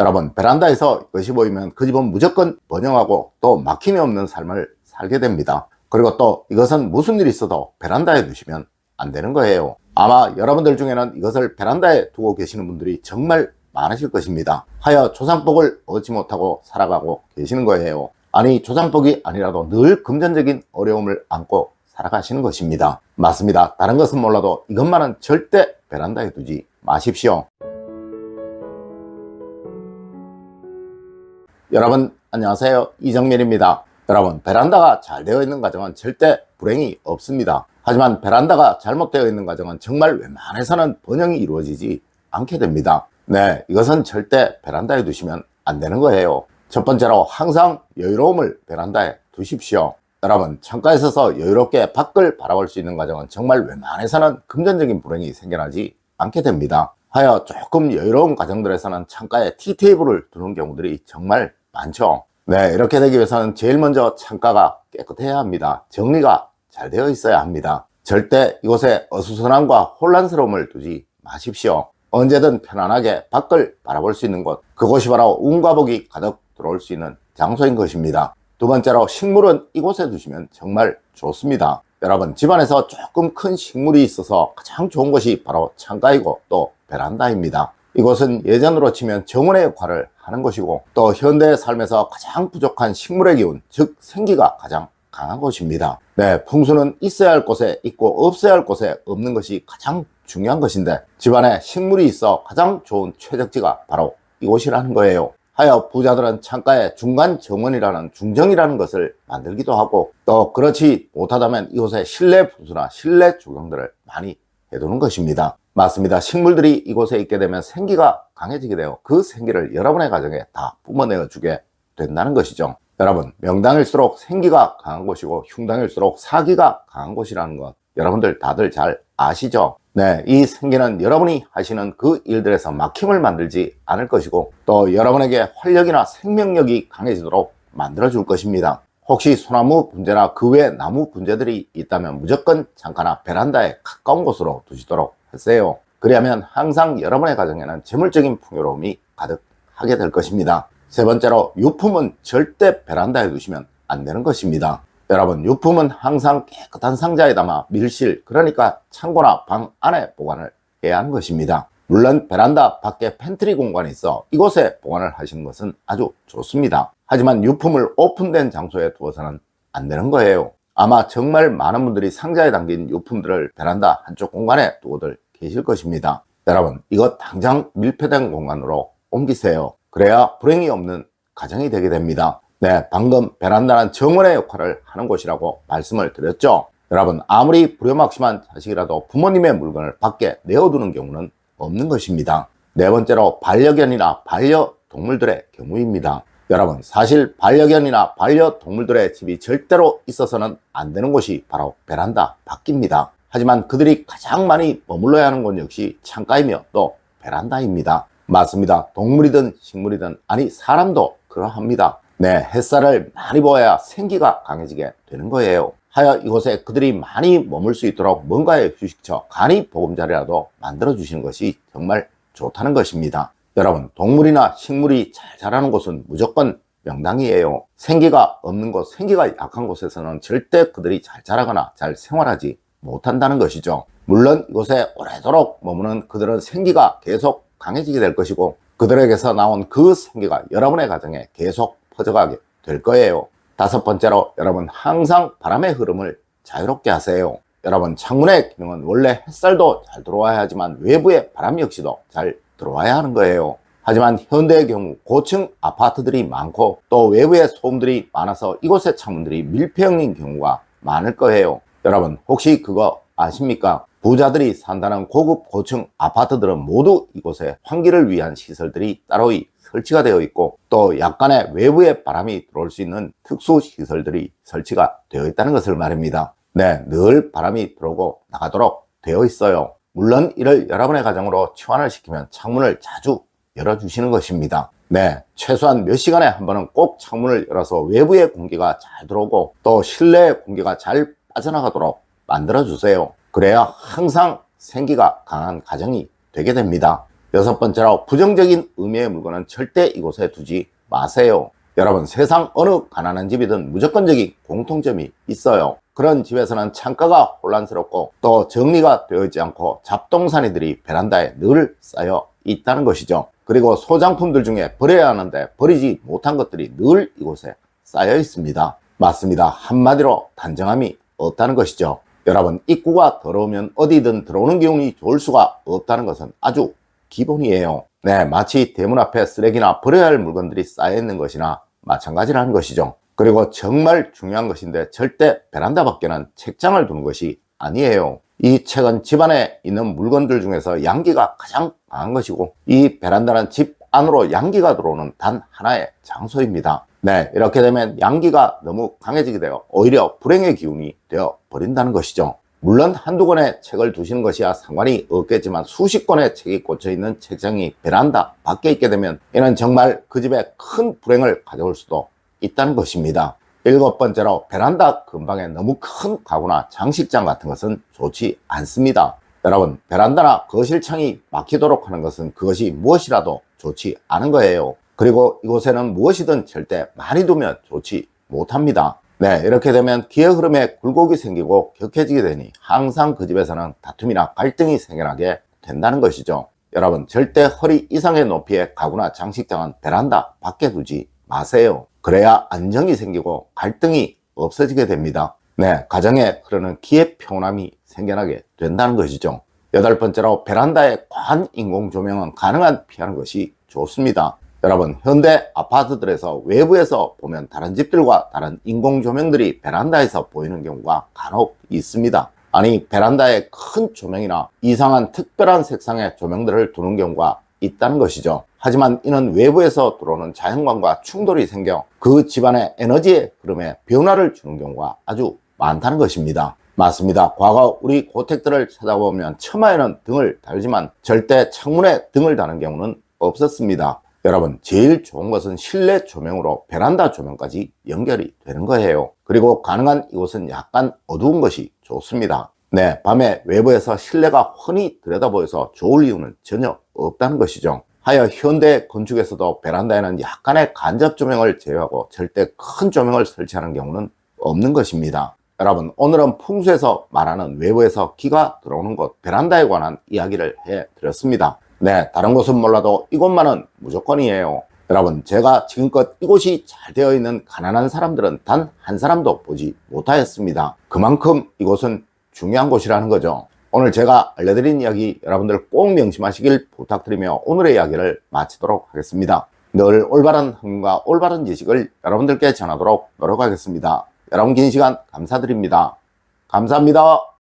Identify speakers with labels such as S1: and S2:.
S1: 여러분 베란다에서 이것이 보이면 그 집은 무조건 번영하고 또 막힘이 없는 삶을 살게 됩니다. 그리고 또 이것은 무슨 일이 있어도 베란다에 두시면 안 되는 거예요. 아마 여러분들 중에는 이것을 베란다에 두고 계시는 분들이 정말 많으실 것입니다. 하여 조상복을 얻지 못하고 살아가고 계시는 거예요. 아니 조상복이 아니라도 늘 금전적인 어려움을 안고 살아가시는 것입니다. 맞습니다. 다른 것은 몰라도 이것만은 절대 베란다에 두지 마십시오. 여러분 안녕하세요. 이정민입니다. 여러분 베란다가 잘 되어 있는 가정은 절대 불행이 없습니다. 하지만 베란다가 잘못되어 있는 가정은 정말 웬만해서는 번영이 이루어지지 않게 됩니다. 네 이것은 절대 베란다에 두시면 안 되는 거예요. 첫 번째로 항상 여유로움을 베란다에 두십시오. 여러분 창가에 서서 여유롭게 밖을 바라볼 수 있는 가정은 정말 웬만해서는 금전적인 불행이 생겨나지 않게 됩니다. 하여 조금 여유로운 가정들에서는 창가에 티테이블을 두는 경우들이 정말 많죠. 네, 이렇게 되기 위해서는 제일 먼저 창가가 깨끗해야 합니다. 정리가 잘 되어 있어야 합니다. 절대 이곳에 어수선함과 혼란스러움을 두지 마십시오. 언제든 편안하게 밖을 바라볼 수 있는 곳, 그곳이 바로 운과 복이 가득 들어올 수 있는 장소인 것입니다. 두 번째로 식물은 이곳에 두시면 정말 좋습니다. 여러분 집안에서 조금 큰 식물이 있어서 가장 좋은 것이 바로 창가이고 또 베란다입니다. 이곳은 예전으로 치면 정원의 역할을 하는 것이고 또 현대의 삶에서 가장 부족한 식물의 기운, 즉 생기가 가장 강한 곳입니다. 네, 풍수는 있어야 할 곳에 있고 없어야 할 곳에 없는 것이 가장 중요한 것인데 집안에 식물이 있어 가장 좋은 최적지가 바로 이곳이라는 거예요. 하여 부자들은 창가에 중간 정원이라는 중정이라는 것을 만들기도 하고 또 그렇지 못하다면 이곳에 실내 분수나 실내 조경들을 많이 해두는 것입니다. 맞습니다. 식물들이 이곳에 있게 되면 생기가 강해지게 되어 그 생기를 여러분의 가정에 다 뿜어내어 주게 된다는 것이죠. 여러분, 명당일수록 생기가 강한 곳이고 흉당일수록 사기가 강한 곳이라는 것 여러분들 다들 잘 아시죠? 네, 이 생기는 여러분이 하시는 그 일들에서 막힘을 만들지 않을 것이고 또 여러분에게 활력이나 생명력이 강해지도록 만들어 줄 것입니다. 혹시 소나무 분재나 그 외 나무 분재들이 있다면 무조건 창가나 베란다에 가까운 곳으로 두시도록 하세요. 그리하면 항상 여러분의 가정에는 재물적인 풍요로움이 가득하게 될 것입니다. 세 번째로 유품은 절대 베란다에 두시면 안 되는 것입니다. 여러분 유품은 항상 깨끗한 상자에 담아 밀실 그러니까 창고나 방 안에 보관을 해야 하는 것입니다. 물론 베란다 밖에 팬트리 공간이 있어 이곳에 보관을 하시는 것은 아주 좋습니다. 하지만 유품을 오픈된 장소에 두어서는 안 되는 거예요. 아마 정말 많은 분들이 상자에 담긴 유품들을 베란다 한쪽 공간에 두고들 계실 것입니다. 여러분, 이거 당장 밀폐된 공간으로 옮기세요. 그래야 불행이 없는 가정이 되게 됩니다. 네, 방금 베란다는 정원의 역할을 하는 곳이라고 말씀을 드렸죠. 여러분, 아무리 불효막심한 자식이라도 부모님의 물건을 밖에 내어두는 경우는 없는 것입니다. 네 번째로 반려견이나 반려동물들의 경우입니다. 여러분 사실 반려견이나 반려동물들의 집이 절대로 있어서는 안 되는 곳이 바로 베란다 밖입니다. 하지만 그들이 가장 많이 머물러야 하는 곳 역시 창가이며 또 베란다입니다. 맞습니다. 동물이든 식물이든 아니 사람도 그러합니다. 네, 햇살을 많이 보아야 생기가 강해지게 되는 거예요. 하여 이곳에 그들이 많이 머물 수 있도록 뭔가의 휴식처, 간이 보금자리라도 만들어 주시는 것이 정말 좋다는 것입니다. 여러분 동물이나 식물이 잘 자라는 곳은 무조건 명당이에요. 생기가 없는 곳, 생기가 약한 곳에서는 절대 그들이 잘 자라거나 잘 생활하지 못한다는 것이죠. 물론 이곳에 오래도록 머무는 그들은 생기가 계속 강해지게 될 것이고 그들에게서 나온 그 생기가 여러분의 가정에 계속 퍼져가게 될 거예요. 다섯 번째로 여러분 항상 바람의 흐름을 자유롭게 하세요. 여러분 창문의 기능은 원래 햇살도 잘 들어와야 하지만 외부의 바람 역시도 잘 들어와야 하는 거예요. 하지만 현대의 경우 고층 아파트들이 많고 또 외부의 소음들이 많아서 이곳의 창문들이 밀폐형인 경우가 많을 거예요. 여러분 혹시 그거 아십니까? 부자들이 산다는 고급 고층 아파트들은 모두 이곳에 환기를 위한 시설들이 따로이 설치가 되어 있고 또 약간의 외부의 바람이 들어올 수 있는 특수 시설들이 설치가 되어 있다는 것을 말입니다. 네, 늘 바람이 들어오고 나가도록 되어 있어요. 물론 이를 여러분의 가정으로 치환을 시키면 창문을 자주 열어주시는 것입니다. 네, 최소한 몇 시간에 한 번은 꼭 창문을 열어서 외부의 공기가 잘 들어오고 또 실내의 공기가 잘 빠져나가도록 만들어 주세요. 그래야 항상 생기가 강한 가정이 되게 됩니다. 여섯 번째로 부정적인 의미의 물건은 절대 이곳에 두지 마세요. 여러분 세상 어느 가난한 집이든 무조건적인 공통점이 있어요. 그런 집에서는 창가가 혼란스럽고 또 정리가 되어 있지 않고 잡동사니들이 베란다에 늘 쌓여 있다는 것이죠. 그리고 소장품들 중에 버려야 하는데 버리지 못한 것들이 늘 이곳에 쌓여 있습니다. 맞습니다. 한마디로 단정함이 없다는 것이죠. 여러분 입구가 더러우면 어디든 들어오는 기운이 좋을 수가 없다는 것은 아주 기본이에요. 네, 마치 대문 앞에 쓰레기나 버려야 할 물건들이 쌓여 있는 것이나 마찬가지라는 것이죠. 그리고 정말 중요한 것인데 절대 베란다 밖에는 책장을 두는 것이 아니에요. 이 책은 집안에 있는 물건들 중에서 양기가 가장 강한 것이고 이 베란다는 집 안으로 양기가 들어오는 단 하나의 장소입니다. 네, 이렇게 되면 양기가 너무 강해지게 되어 오히려 불행의 기운이 되어 버린다는 것이죠. 물론 한두 권의 책을 두시는 것이야 상관이 없겠지만 수십 권의 책이 꽂혀 있는 책장이 베란다 밖에 있게 되면 이는 정말 그 집에 큰 불행을 가져올 수도 있다는 것입니다. 일곱 번째로 베란다 근방에 너무 큰 가구나 장식장 같은 것은 좋지 않습니다. 여러분 베란다나 거실창이 막히도록 하는 것은 그것이 무엇이라도 좋지 않은 거예요. 그리고 이곳에는 무엇이든 절대 많이 두면 좋지 못합니다. 네, 이렇게 되면 기의 흐름에 굴곡이 생기고 격해지게 되니 항상 그 집에서는 다툼이나 갈등이 생겨나게 된다는 것이죠. 여러분, 절대 허리 이상의 높이의 가구나 장식장은 베란다 밖에 두지 마세요. 그래야 안정이 생기고 갈등이 없어지게 됩니다. 네, 가정에 흐르는 기의 평온함이 생겨나게 된다는 것이죠. 여덟 번째로 베란다의 과한 인공 조명은 가능한 피하는 것이 좋습니다. 여러분 현대 아파트들에서 외부에서 보면 다른 집들과 다른 인공 조명들이 베란다에서 보이는 경우가 간혹 있습니다. 아니 베란다에 큰 조명이나 이상한 특별한 색상의 조명들을 두는 경우가 있다는 것이죠. 하지만 이는 외부에서 들어오는 자연광과 충돌이 생겨 그 집안의 에너지의 흐름에 변화를 주는 경우가 아주 많다는 것입니다. 맞습니다. 과거 우리 고택들을 찾아보면 처마에는 등을 달지만 절대 창문에 등을 다는 경우는 없었습니다. 여러분 제일 좋은 것은 실내 조명으로 베란다 조명까지 연결이 되는 거예요. 그리고 가능한 이곳은 약간 어두운 것이 좋습니다. 네, 밤에 외부에서 실내가 훤히 들여다보여서 좋을 이유는 전혀 없다는 것이죠. 하여 현대 건축에서도 베란다에는 약간의 간접 조명을 제외하고 절대 큰 조명을 설치하는 경우는 없는 것입니다. 여러분, 오늘은 풍수에서 말하는 외부에서 기가 들어오는 곳, 베란다에 관한 이야기를 해 드렸습니다. 네, 다른 곳은 몰라도 이곳만은 무조건이에요. 여러분, 제가 지금껏 이곳이 잘 되어 있는 가난한 사람들은 단 한 사람도 보지 못하였습니다. 그만큼 이곳은 중요한 곳이라는 거죠. 오늘 제가 알려드린 이야기 여러분들 꼭 명심하시길 부탁드리며 오늘의 이야기를 마치도록 하겠습니다. 늘 올바른 흥과 올바른 지식을 여러분들께 전하도록 노력하겠습니다. 여러분 긴 시간 감사드립니다. 감사합니다.